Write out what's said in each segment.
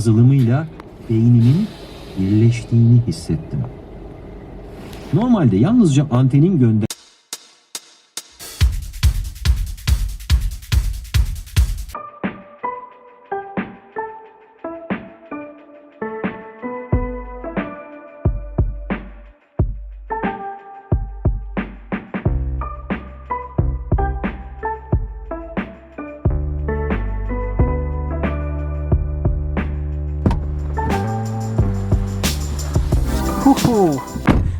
yazılımıyla beynimin birleştiğini hissettim. Normalde yalnızca antenin gönder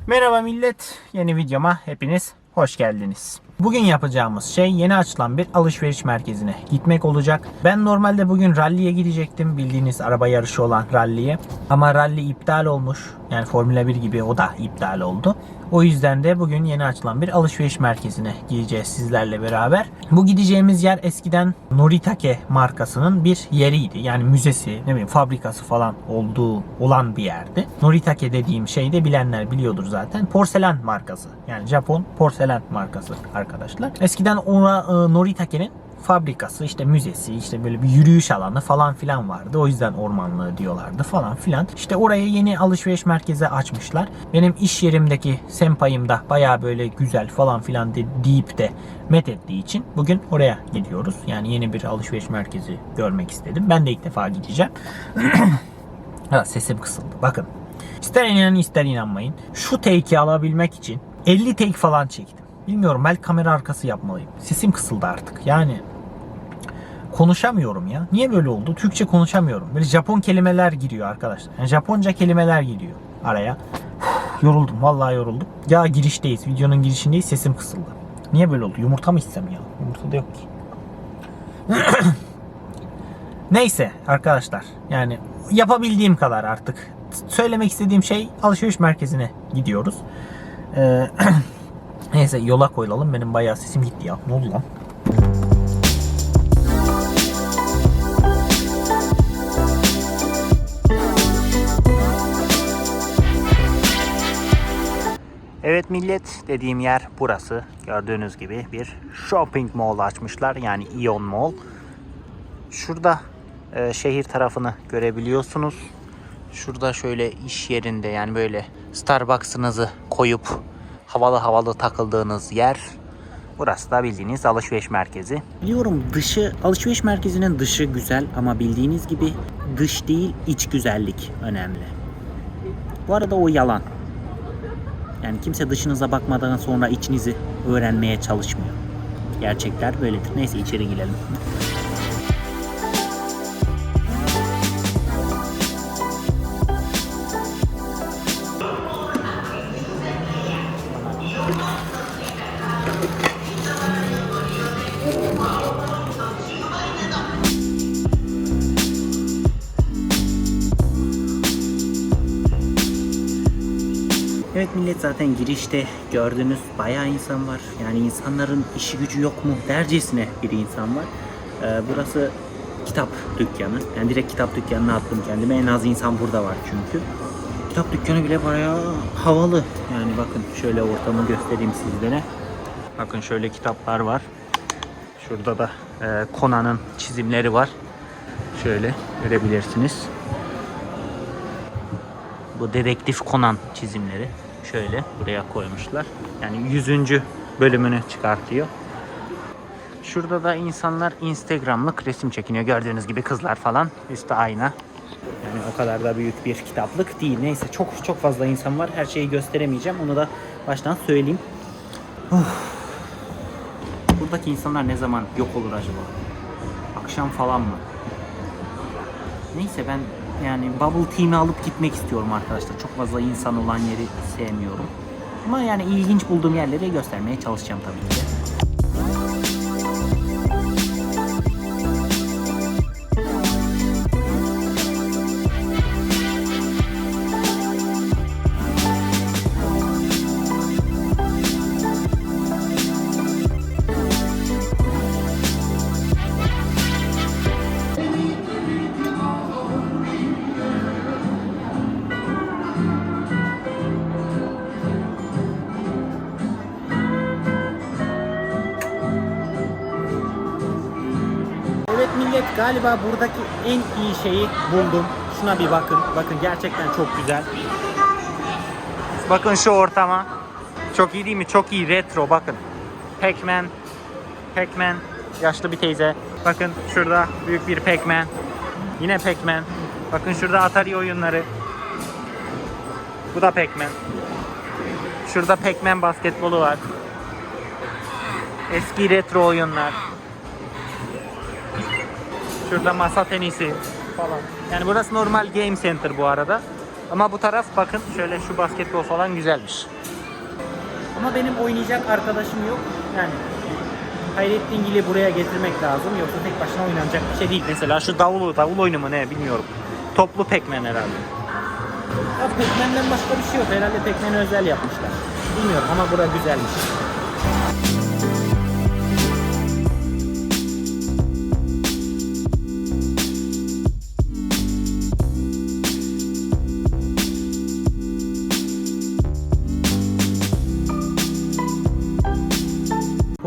Merhaba millet. Yeni videoma hepiniz hoş geldiniz. Bugün yapacağımız şey yeni açılan bir alışveriş merkezine gitmek olacak. Ben normalde bugün ralliye gidecektim. Bildiğiniz araba yarışı olan ralliye. Ama ralli iptal olmuş. Yani Formula 1 gibi o da iptal oldu. O yüzden de bugün yeni açılan bir alışveriş merkezine gideceğiz sizlerle beraber. Bu gideceğimiz yer eskiden Noritake markasının bir yeriydi. Yani müzesi, ne bileyim fabrikası falan olduğu olan bir yerdi. Noritake dediğim şey de bilenler biliyordur zaten. Porselen markası. Yani Japon porselen markası arkadaşlar. Eskiden ona, e, Noritake'nin fabrikası, işte müzesi, işte böyle bir yürüyüş alanı falan filan vardı. O yüzden ormanlığı diyorlardı falan filan. İşte oraya yeni alışveriş merkezi açmışlar. Benim iş yerimdeki senpayım da baya böyle güzel falan filan de, deyip de met ettiği için bugün oraya gidiyoruz. Yani yeni bir alışveriş merkezi görmek istedim. Ben de ilk defa gideceğim. ha, sesim kısıldı. Bakın. İster inanın ister inanmayın. Şu take'i alabilmek için 50 take falan çektim. Bilmiyorum belki kamera arkası yapmalıyım. Sesim kısıldı artık. Yani konuşamıyorum ya. Niye böyle oldu? Türkçe konuşamıyorum. Böyle Japon kelimeler giriyor arkadaşlar. Yani Japonca kelimeler giriyor araya. Yoruldum. Vallahi yoruldum. Ya girişteyiz. Videonun girişindeyiz. Sesim kısıldı. Niye böyle oldu? Yumurta mı içsem ya? Yumurta da yok ki. Neyse arkadaşlar. Yani yapabildiğim kadar artık. Söylemek istediğim şey alışveriş merkezine gidiyoruz. Ee, Neyse yola koyulalım. Benim bayağı sesim gitti ya. Ne oldu lan? Evet millet dediğim yer burası. Gördüğünüz gibi bir shopping mall açmışlar. Yani Ion Mall. Şurada e, şehir tarafını görebiliyorsunuz. Şurada şöyle iş yerinde yani böyle Starbucks'ınızı koyup havalı havalı takıldığınız yer. Burası da bildiğiniz alışveriş merkezi. Biliyorum dışı alışveriş merkezinin dışı güzel ama bildiğiniz gibi dış değil iç güzellik önemli. Bu arada o yalan. Yani kimse dışınıza bakmadan sonra içinizi öğrenmeye çalışmıyor. Gerçekler böyledir. Neyse içeri girelim. Evet millet zaten girişte gördüğünüz bayağı insan var. Yani insanların işi gücü yok mu dercesine bir insan var. Ee, burası kitap dükkanı. Yani direkt kitap dükkanına attım kendime. En az insan burada var çünkü. Kitap dükkanı bile bayağı havalı. Yani bakın şöyle ortamı göstereyim sizlere. Bakın şöyle kitaplar var. Şurada da e, Conan'ın çizimleri var. Şöyle görebilirsiniz. Bu dedektif Conan çizimleri şöyle buraya koymuşlar. Yani 100. bölümünü çıkartıyor. Şurada da insanlar Instagram'lık resim çekiniyor. Gördüğünüz gibi kızlar falan. Üstü ayna. Yani o kadar da büyük bir kitaplık değil. Neyse çok çok fazla insan var. Her şeyi gösteremeyeceğim. Onu da baştan söyleyeyim. Uf. Buradaki insanlar ne zaman yok olur acaba? Akşam falan mı? Neyse ben yani bubble tea'mi alıp gitmek istiyorum arkadaşlar. Çok fazla insan olan yeri sevmiyorum. Ama yani ilginç bulduğum yerleri göstermeye çalışacağım tabii ki. Galiba buradaki en iyi şeyi buldum. şuna bir bakın. Bakın gerçekten çok güzel. Bakın şu ortama. Çok iyi değil mi? Çok iyi retro bakın. Pac-Man. Pac-Man. Yaşlı bir teyze. Bakın şurada büyük bir Pac-Man. Yine Pac-Man. Bakın şurada Atari oyunları. Bu da Pac-Man. Şurada Pac-Man basketbolu var. Eski retro oyunlar. Şurada masa tenisi falan. Yani burası normal game center bu arada. Ama bu taraf bakın şöyle şu basketbol falan güzelmiş. Ama benim oynayacak arkadaşım yok. Yani Hayrettin Gil'i buraya getirmek lazım. Yoksa tek başına oynanacak bir şey değil. Mesela şu davul, davul oyunu mu ne bilmiyorum. Toplu Pac-Man herhalde. Ya Pac-Man'den başka bir şey yok. Herhalde Pac-Man'e özel yapmışlar. Bilmiyorum ama bura güzelmiş.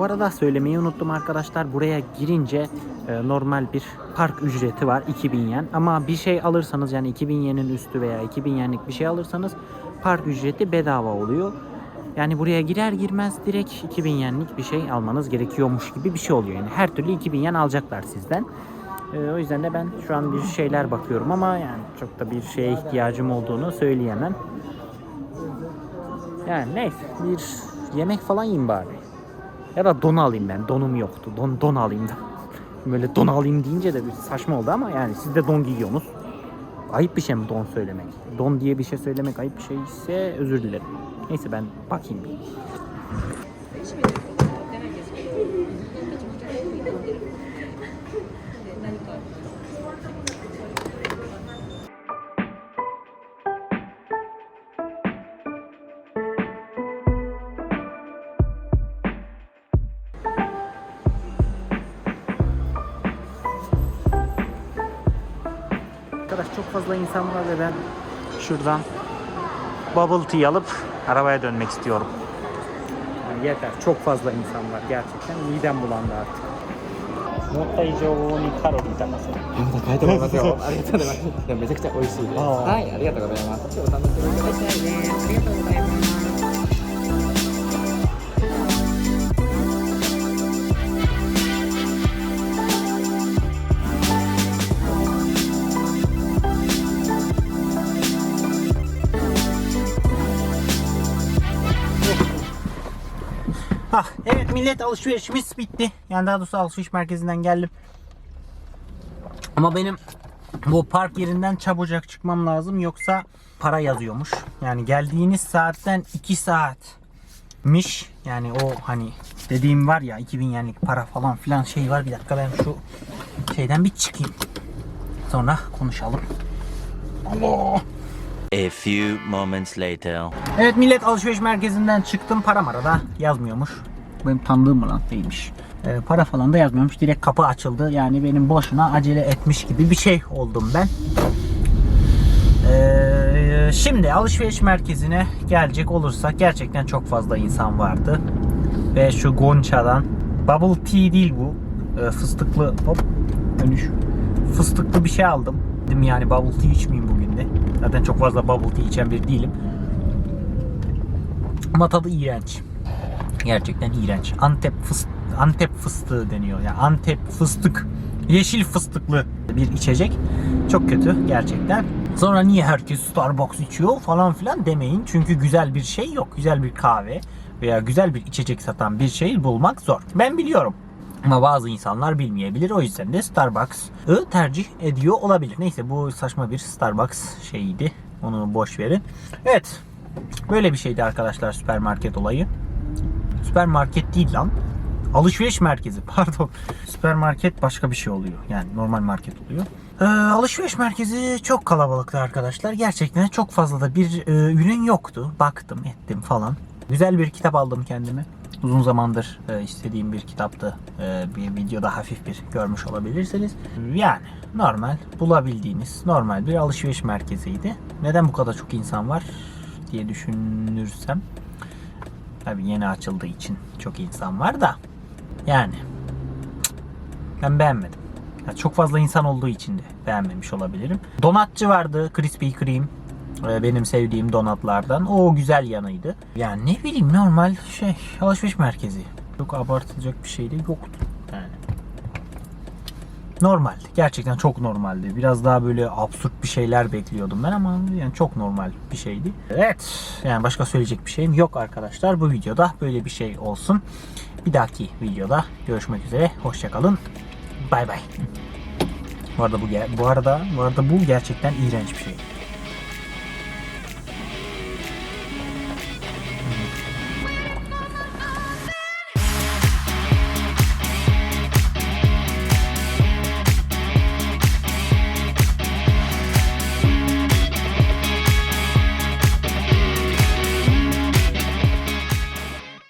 Arada söylemeyi unuttum arkadaşlar. Buraya girince e, normal bir park ücreti var 2000 yen. Ama bir şey alırsanız yani 2000 yenin üstü veya 2000 yenlik bir şey alırsanız park ücreti bedava oluyor. Yani buraya girer girmez direkt 2000 yenlik bir şey almanız gerekiyormuş gibi bir şey oluyor. Yani her türlü 2000 yen alacaklar sizden. E, o yüzden de ben şu an bir şeyler bakıyorum ama yani çok da bir şeye ihtiyacım olduğunu söyleyemem. Yani neyse bir yemek falan yiyeyim bari. Ya da don alayım ben. Donum yoktu. Don, don alayım da. Böyle don alayım deyince de bir saçma oldu ama yani siz de don giyiyorsunuz. Ayıp bir şey mi don söylemek? Don diye bir şey söylemek ayıp bir şey ise özür dilerim. Neyse ben bakayım bir. Arkadaş çok fazla insan var ve ben şuradan bubble tea alıp arabaya dönmek istiyorum. Yani yeter. Çok fazla insan var gerçekten. Midem bulandı artık. 思った以上にカロリー高そう。また変えてもらいますよ。ありがとうございます。でもめちゃくちゃ美味しいです。ああはい、ありがとうございます。お楽しみくださいね。ありがとうございます。 Ah, evet millet alışverişimiz bitti. Yani daha doğrusu alışveriş merkezinden geldim. Ama benim bu park yerinden çabucak çıkmam lazım yoksa para yazıyormuş. Yani geldiğiniz saatten 2 saatmiş. Yani o hani dediğim var ya 2000 yenlik para falan filan şey var. Bir dakika ben şu şeyden bir çıkayım. Sonra konuşalım. Allah. A few moments later. Evet millet alışveriş merkezinden çıktım. Para mara da yazmıyormuş. Benim tanıdığım mı lan? Değilmiş. Ee, para falan da yazmıyormuş. Direkt kapı açıldı. Yani benim boşuna acele etmiş gibi bir şey oldum ben. Ee, şimdi alışveriş merkezine gelecek olursak gerçekten çok fazla insan vardı. Ve şu Gonça'dan bubble tea değil bu. Ee, fıstıklı hop dönüş. Fıstıklı bir şey aldım. Dedim yani bubble tea içmeyeyim bugün. Zaten çok fazla bubble tea içen bir değilim. Ama tadı iğrenç. Gerçekten iğrenç. Antep fıstığı, Antep fıstığı deniyor. Yani Antep fıstık. Yeşil fıstıklı bir içecek. Çok kötü gerçekten. Sonra niye herkes Starbucks içiyor falan filan demeyin. Çünkü güzel bir şey yok. Güzel bir kahve veya güzel bir içecek satan bir şey bulmak zor. Ben biliyorum. Ama bazı insanlar bilmeyebilir. O yüzden de Starbucks'ı tercih ediyor olabilir. Neyse bu saçma bir Starbucks şeyiydi. Onu boş verin. Evet. Böyle bir şeydi arkadaşlar süpermarket olayı. Süpermarket değil lan. Alışveriş merkezi pardon. Süpermarket başka bir şey oluyor. Yani normal market oluyor. Ee, alışveriş merkezi çok kalabalıktı arkadaşlar. Gerçekten çok fazla da bir e, ürün yoktu. Baktım ettim falan. Güzel bir kitap aldım kendime. Uzun zamandır e, istediğim bir kitaptı. E, bir videoda hafif bir görmüş olabilirsiniz. Yani normal bulabildiğiniz normal bir alışveriş merkeziydi. Neden bu kadar çok insan var diye düşünürsem Tabii yeni açıldığı için çok insan var da yani ben beğenmedim. Ya çok fazla insan olduğu için de beğenmemiş olabilirim. Donatçı vardı. Krispy Kreme. Ee, Benim sevdiğim donatlardan. O güzel yanıydı. Yani ne bileyim normal şey alışveriş merkezi. Çok abartılacak bir şey de yoktu. Yani. Normaldi. Gerçekten çok normaldi. Biraz daha böyle absürt bir şeyler bekliyordum ben ama yani çok normal bir şeydi. Evet. Yani başka söyleyecek bir şeyim yok arkadaşlar. Bu videoda böyle bir şey olsun. Bir dahaki videoda görüşmek üzere. Hoşçakalın. Bay bay. Bu arada bu bu arada bu arada bu gerçekten iğrenç bir şey.